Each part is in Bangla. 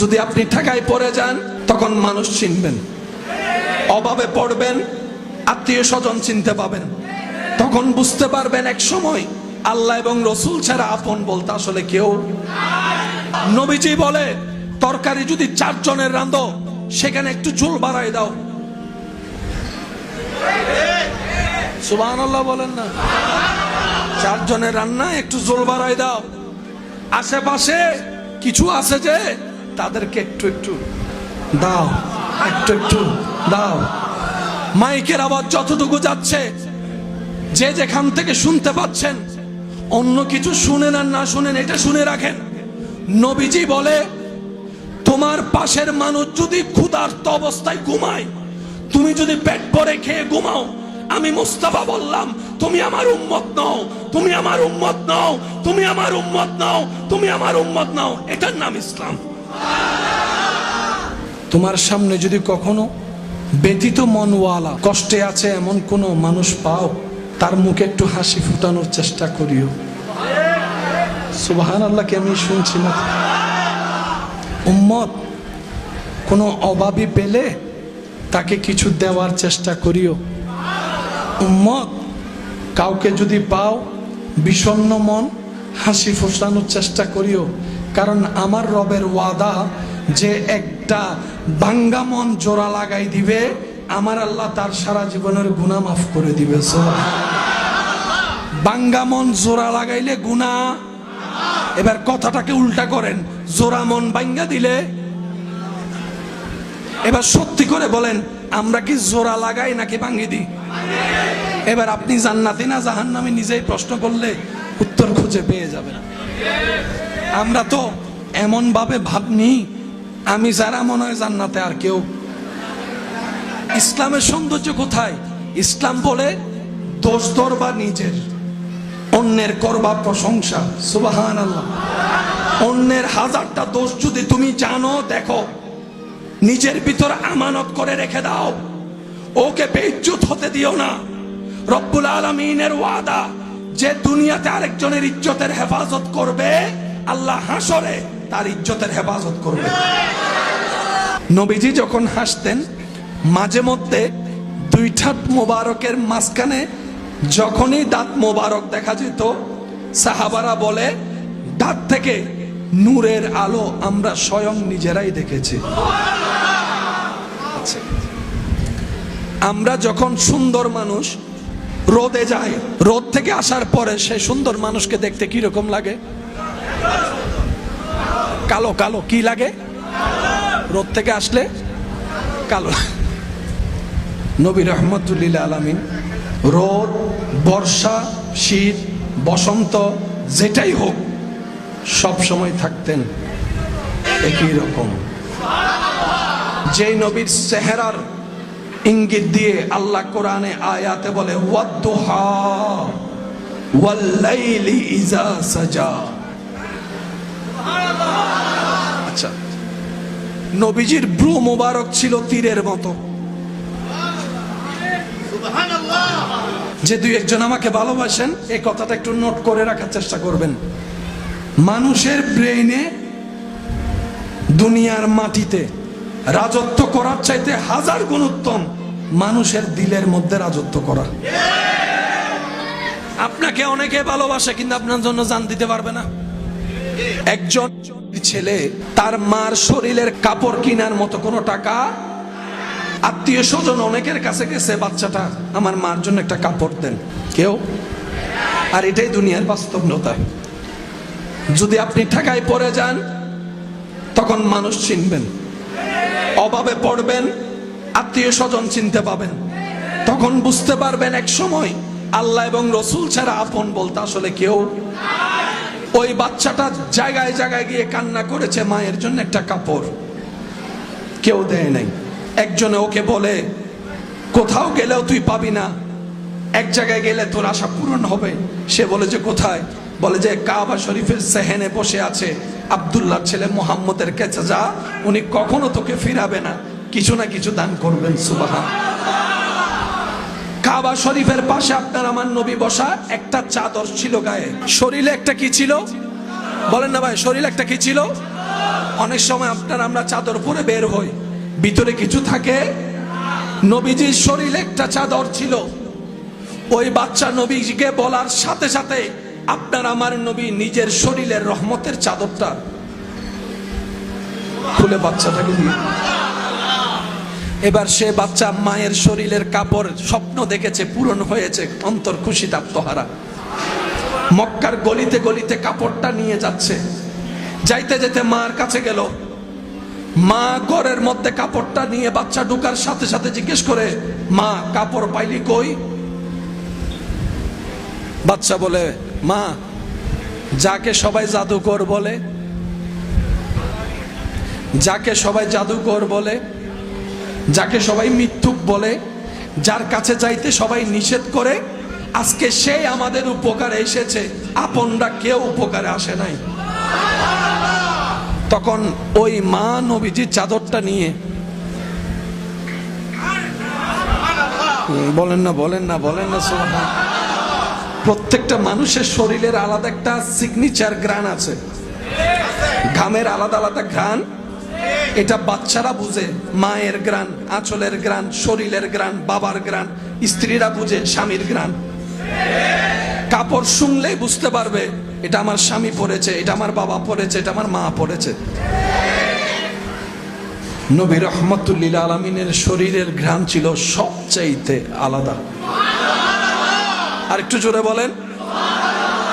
যদি আপনি ঠেকায় পড়ে যান, তখন মানুষ চিনবেন। অভাবে পড়বেন, আত্মীয় স্বজন চিনতে পাবেন। তখন বুঝতে পারবেন এক সময় আল্লাহ এবং রসুল ছাড়া আপন বলতে আসলে কেউ নবীজি বলে, তরকারি যদি চারজনের রান্ধো সেখানে একটু ঝোল বাড়াই দাও। সুবাহ বলেন না। চারজনের রান্না একটু ঝোল বাড়াই দাও। আশেপাশে কিছু আছে যে তাদেরকে একটু একটু। দাও, একটু একটু, দাও। মাইকের আওয়াজ যতটুকু যাচ্ছে, যে যেখান থেকে শুনতে পাচ্ছেন, অন্য কিছু শুনেন আর না শুনেন, এটা শুনে রাখেন। নবীজি বলে, তোমার পাশের মানুষ যদি ক্ষুধার্ত অবস্থায় ঘুমায়, তুমি যদি পেট ভরে খেয়ে ঘুমাও, আমি মুস্তাফা বললাম, তুমি আমার উম্মত নও, তুমি আমার উম্মত নও, তুমি আমার উম্মত নও, তুমি আমার উম্মত নও। এটার নাম ইসলাম। তোমার সামনে যদি কখনো ব্যতীত মনওয়ালা কষ্টে আছে এমন কোনো মানুষ পাও, তার মুখে একটু হাসি ফুটানোর চেষ্টা করিও। সুবাহান আল্লাহকে আমি শুনছি না। উম্মত, কোনো অভাবী পেলে তাকে কিছু দেওয়ার চেষ্টা করিও। উম্মত, কাউকে যদি পাও বিষণ্ণ মন, হাসি ফোসানোর চেষ্টা করিও। কারণ আমার রবের ওয়াদা যে একটা বাঙ্গা মন জোড়া লাগাই দিবে, আমার আল্লাহ তার সারা জীবনের গুণা মাফ করে দিবে বাঙ্গা মন জোড়া লাগাইলে গুণা এবার কথাটাকে উল্টা করেন, জোড়া মন বাঙ্গা দিলে? এবার সত্যি করে বলেন, আমরা কি জোড়া লাগাই নাকি ভাঙ্গি দিই? এবার আপনি জান্নাতি না জাহান্নামে নিজেই প্রশ্ন করলে উত্তর খুঁজে পেয়ে যাবেন। আমরা তো এমন ভাবে ভাবনি আমি যারা মনে হয় জান্নাতে আর কেউ। ইসলামের সৌন্দর্য কোথায়? ইসলাম বলে দোষ দরবা নিজের। অন্যের করবা প্রশংসা সুবাহান আল্লাহ অন্যের হাজারটা দোষ যদি তুমি জানো, দেখো। নিজের ভিতর আমানত করে রেখে দাও। ওকে বেইজ্জত হতে দিও না। রব্বুল আলমিনের ওয়াদা, যে দুনিয়াতে আরেকজনের ইজ্জতের হেফাজত করবে আল্লাহ হাসরে তার ইজ্জতের হেফাজত করবে। নবীজি যখন হাসতেন, মাঝে মধ্যে দুই ঠাট মোবারকের মাঝখানে যখনই দাঁত মোবারক দেখা যেত, সাহাবারা বলে, দাঁত থেকে নূরের আলো আমরা স্বয়ং নিজেরাই দেখেছি। আচ্ছা। আমরা যখন সুন্দর মানুষ, রোদে যাই, রোদ থেকে আসার পরে সে সুন্দর মানুষকে দেখতে কি রকম লাগে? কালো কালো, কি লাগে? রোদ থেকে আসলে কালো। নবী রহমতুল্লিল আলমিন রোদ, বর্ষা, শীত, বসন্ত, যেটাই হোক, সব সময় থাকতেন একই রকম। যে নবীর চেহারার ইঙ্গিত দিয়ে আল্লাহ কোরআনে আয়াতে বলে, ওয়াদ্দুহা ওয়াল্লাইলি ইজা সাজা। আচ্ছা নবীজির ব্রু মোবারক ছিল তীরের মতো। যে দুই একজন আমাকে ভালোবাসেন, এই কথাটা একটু নোট করে রাখার চেষ্টা করবেন। মানুষের ব্রেইনে দুনিয়ার মাটিতে রাজত্ব করার চাইতে হাজার গুণ উত্তম মানুষের দিলের মধ্যে রাজত্ব করা। আপনাকে অনেকে ভালোবাসে, কিন্তু আপনার জন্য জান দিতে পারবে না। একজন ছেলে তার মার শরীরের কাপড় কেনার মতো কোনো টাকা? আত্মীয় স্বজন অনেকের কাছে গেছে, বাচ্চাটা, আমার মার জন্য একটা কাপড় দেন। কেউ? আর এটাই দুনিয়ার বাস্তবতা। যদি আপনি ঠেকায় পড়ে যান, তখন মানুষ চিনবেন। অভাবে পড়বেন, আত্মীয় স্বজন চিনতে পাবেন। তখন বুঝতে পারবেন, এক সময় আল্লাহ এবং রসুল ছাড়া আপন বলতে আসলে কেউ ওই বাচ্চাটা জায়গায় জায়গায় গিয়ে কান্না করেছে মায়ের জন্য একটা কাপড়। কেউ দেয় নাই। একজনে ওকে বলে, কোথাও গেলেও তুই পাবি না। এক জায়গায় গেলে তোর আশা পূরণ হবে। সে বলে, যে কোথায়? বলে, যে কাবা শরীফের সেহেনে বসে আছে। আবদুল্লাহ ছেলে মোহাম্মদের কাছে যা, উনি কখনো তোকে ফিরাবে না। কিছু না কিছু দান করবেন সুবাহা কাবা শরীফের পাশে আপনার আমার নবী বসা একটা চাদর ছিল গায়ে। শরীরে একটা কি ছিল? বলেন না ভাই, শরীরে একটা কি ছিল? অনেক সময় আপনার আমরা চাদর পরে বের হই। ভিতরে কিছু থাকে? নবীজির শরীরে একটা চাদর ছিল। ওই বাচ্চা নবীজিকে বলার সাথে সাথে আপনার আমার নবী নিজের শরীরের রহমতের চাদরটা খুলে বাচ্চাটাকে দিয়ে। এবার সে বাচ্চা মায়ের শরীরের কাপড় স্বপ্ন দেখেছে, পূরণ হয়েছে, অন্তর খুশি তাপ্তহারা। মক্কার গলিতে গলিতে কাপড়টা নিয়ে যাচ্ছে। যাইতে যেতে মার কাছে গেল। মা ঘরের মধ্যে কাপড়টা নিয়ে বাচ্চা ঢুকার সাথে সাথে জিজ্ঞেস করে, মা, কাপড় পাইলি কই? বাচ্চা বলে, মা, যাকে সবাই জাদুকর বলে, যাকে সবাই জাদুকর বলে যাকে সবাই মিথ্যুক বলে, যার কাছে যাইতে সবাই নিষেধ করে, আজকে সে আমাদের উপকারে এসেছে, আপনরা কেউ উপকারে আসে নাই তখন ওই মা নবীজির চাদরটা নিয়ে, বলেন না বলেন না বলেন না, সুবহান। প্রত্যেকটা মানুষের শরীরের আলাদা একটা সিগনেচার গ্রান আছে ঘামের আলাদা আলাদা ঘ্রাণ এটা বাচ্চারা বুঝে, মায়ের গ্রান আঁচলের গ্রান শরীরের গ্রান বাবার গ্রান স্ত্রীরা বুঝে, স্বামীর গ্রান কাপড় শুনলেই বুঝতে পারবে, এটা আমার স্বামী পড়েছে, এটা আমার বাবা পরেছে এটা আমার মা পড়েছে। নবী রহমতুল্লিল আলমিনের শরীরের ঘ্রাণ ছিল সবচাইতে আলাদা। আর একটু জোরে বলেন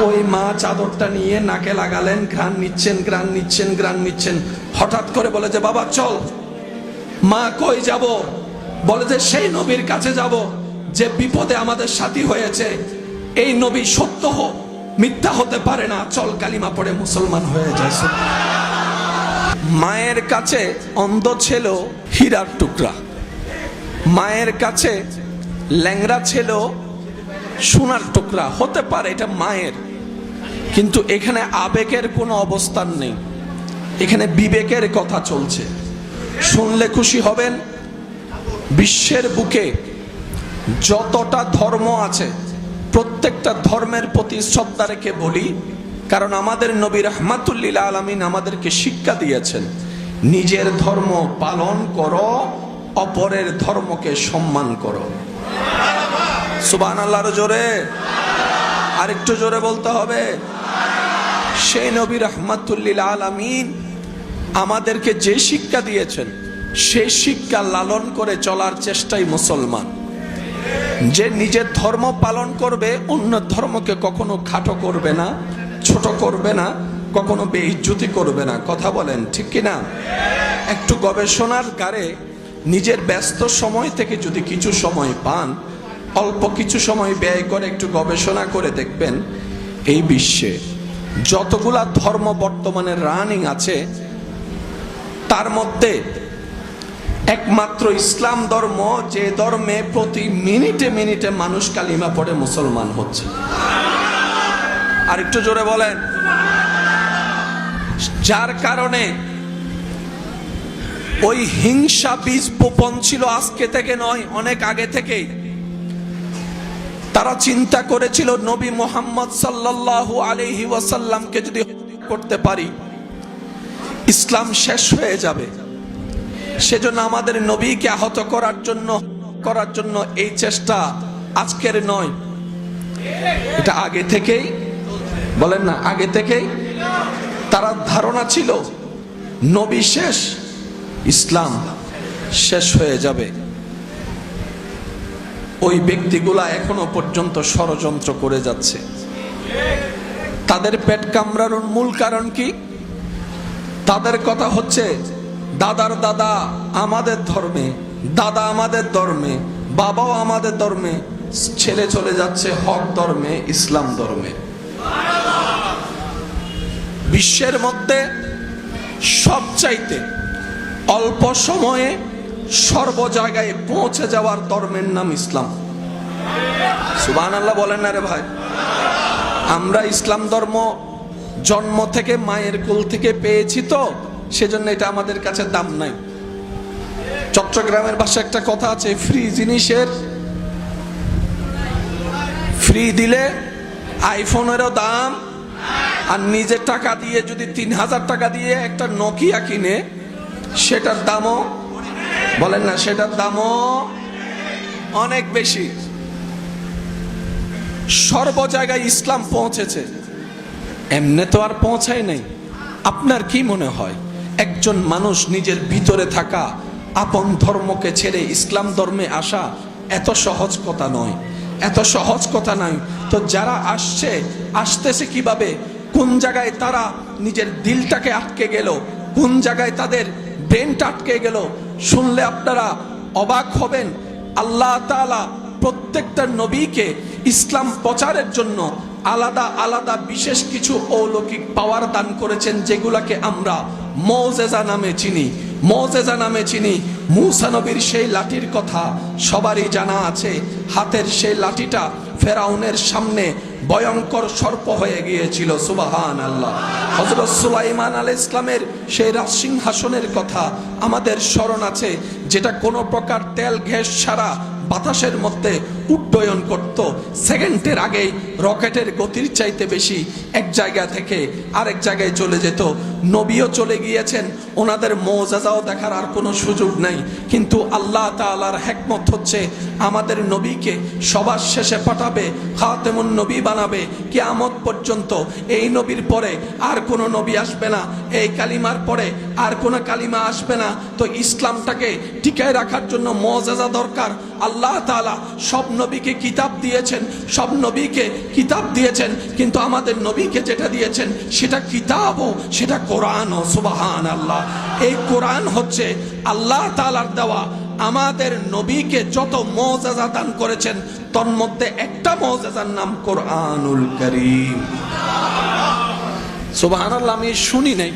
ওই মা চাদরটা নিয়ে নাকে লাগালেন, ঘ্রাণ নিচ্ছেন ঘ্রাণ নিচ্ছেন ঘ্রাণ নিচ্ছেন। হঠাৎ করে বলে যে, বাবা, চল। মা কই যাব? বলে যে, সেই নবীর কাছে যাব, যে বিপদে আমাদের সাথী হয়েছে। এই নবী সত্য হোক, মিথ্যা হতে পারে না। চল, কালিমা পড়ে মুসলমান হয়ে যায়। মায়ের কাছে অন্ধ ছিল হীরার টুকরা। মায়ের কাছে ল্যাংরা ছিল সোনার টুকরা, হতে পারে এটা মায়ের, কিন্তু এখানে আবেগের কোনো অবস্থান নেই। এখানে বিবেকের কথা চলছে। শুনলে খুশি হবেন, বিশ্বের বুকে যতটা ধর্ম আছে, প্রত্যেকটা ধর্মের প্রতি শ্রদ্ধা রেখে বলি, কারণ আমাদের নবী রহমাতুল্লিল আলমিন আমাদেরকে শিক্ষা দিয়েছেন, নিজের ধর্ম পালন করো, অপরের ধর্মকে সম্মান করো। সুবান আল্লাহর জোরে। আর একটু জোরে বলতে হবে। সেই নবী রহমাতুল্লিল আলমিন আমাদেরকে যে শিক্ষা দিয়েছেন, সেই শিক্ষা লালন করে চলার চেষ্টাই মুসলমান। যে নিজের ধর্ম পালন করবে, অন্য ধর্মকে কখনো খাটো করবে না, ছোট করবে না, কখনো বেইজ্জতি করবে না। কথা বলেন, ঠিক কি না একটু গবেষণার কারে নিজের ব্যস্ত সময় থেকে যদি কিছু সময় পান অল্প কিছু সময় ব্যয় করে একটু গবেষণা করে দেখবেন, এই বিশ্বে যতগুলা ধর্ম বর্তমানে রানিং আছে, তার মধ্যে একমাত্র ইসলাম ধর্ম যে ধর্মে প্রতি মিনিটে মিনিটে মানুষ কালিমা পড়ে মুসলমান হচ্ছে। আর একটু জোরে বলেন। যার কারণে ওই হিংসা বীজ বোপন ছিল আজকে থেকে নয়, অনেক আগে থেকেই। তারা চিন্তা করেছিল, নবী মোহাম্মদ সাল্লাল্লাহু আলাইহি ওয়াসাল্লামকে যদি করতে পারি, ইসলাম শেষ হয়ে যাবে। সেজন্য আমাদের নবীকে আহত করার জন্য করার জন্য এই চেষ্টা আজকের নয়। এটা আগে থেকেই, বলেন না, আগে থেকেই তারা ধারণা ছিল, নবী শেষ, ইসলাম শেষ হয়ে যাবে। ওই ব্যক্তিগুলা এখনও পর্যন্ত ষড়যন্ত্র করে যাচ্ছে। তাদের পেট কামড়ানোর মূল কারণ কি? তাদের কথা হচ্ছে, দাদার দাদা আমাদের ধর্মে, দাদা আমাদের ধর্মে, বাবাও আমাদের ধর্মে, ছেলে চলে যাচ্ছে হক ধর্মে, ইসলাম ধর্মে। বিশ্বের মধ্যে সবচাইতে অল্প সময়ে সর্ব জায়গায় পৌঁছে যাওয়ার ধর্মের নাম ইসলাম। সুবান আল্লাহ বলেন না রে ভাই। আমরা ইসলাম ধর্ম জন্ম থেকে মায়ের কোল থেকে পেয়েছি তো, সেজন্য এটা আমাদের কাছে দাম নাই। চট্টগ্রামের ভাষায় একটা কথা আছে, ফ্রি জিনিসের ফ্রি দিলে আইফোনেরও দাম, আর নিজের টাকা দিয়ে যদি তিন হাজার টাকা দিয়ে একটা নকিয়া কিনে, সেটার দামও বলেন না, সেটার দামও অনেক বেশি। সর্ব জায়গায় ইসলাম পৌঁছেছে। এমনে তো আর পৌঁছায় নাই। আপনার কি মনে হয়, একজন মানুষ নিজের ভিতরে থাকা আপন ধর্মকে ছেড়ে ইসলাম ধর্মে আসা এত সহজ কথা নয়। এত সহজ কথা নয়। তো যারা আসছে, আসতেছে কীভাবে? কোন জায়গায় তারা নিজের দিলটাকে আটকে গেল? কোন জায়গায় তাদের ব্রেনটা আটকে গেল। শুনলে আপনারা অবাক হবেন, আল্লাহ তাআলা প্রত্যেকটা নবীকে ইসলাম প্রচারের জন্য আলাদা আলাদা বিশেষ কিছু অলৌকিক পাওয়ার দান করেছেন, যেগুলাকে আমরা মৌজেজা নামে চিনি। মৌজেজা নামে চিনি। মুসানবীর সেই লাঠির কথা সবারই জানা আছে। হাতের সেই লাঠিটা ফেরাউনের সামনে ভয়ঙ্কর সর্প হয়ে গিয়েছিল সুবাহান আল্লাহ হজরত সুলাইমান আল ইসলামের সেই রাজসিংহাসনের কথা আমাদের স্মরণ আছে, যেটা কোনো প্রকার তেল গ্যাস ছাড়া বাতাসের মধ্যে উড্ডয়ন করত। সেকেন্ডের আগেই রকেটের গতির চাইতে বেশি এক জায়গা থেকে আরেক জায়গায় চলে যেত। নবীও চলে গিয়েছেন। ওনাদের মৌজাজাও দেখার আর কোনো সুযোগ নাই। কিন্তু আল্লাহ তাআলার হেকমত হচ্ছে, আমাদের নবীকে সবার শেষে পাঠাবে, খাতেমুন নবী বানাবে। কিয়ামত পর্যন্ত এই নবীর পরে আর কোনো নবী আসবে না। এই কালিমার পরে আর কোনো কালিমা আসবে না। তো ইসলামটাকে টিকায় রাখার জন্য মজাজা দরকার। আল্লাহ তাআলা সব নবীকে কিতাব দিয়েছেন, সব নবীকে কিতাব দিয়েছেন, কিন্তু আমাদের নবীকে যেটা দিয়েছেন, সেটা কিতাবও, সেটা কোরআনও সুবাহান আল্লাহ এই কোরআন হচ্ছে আল্লাহ তাআলার দেওয়া। আমাদের নবীকে যত মজাজা দান করেছেন তন্মধ্যে একটা মজাজার নাম কোরআনুল করিম। আল্লাহ আমি শুনি নাই।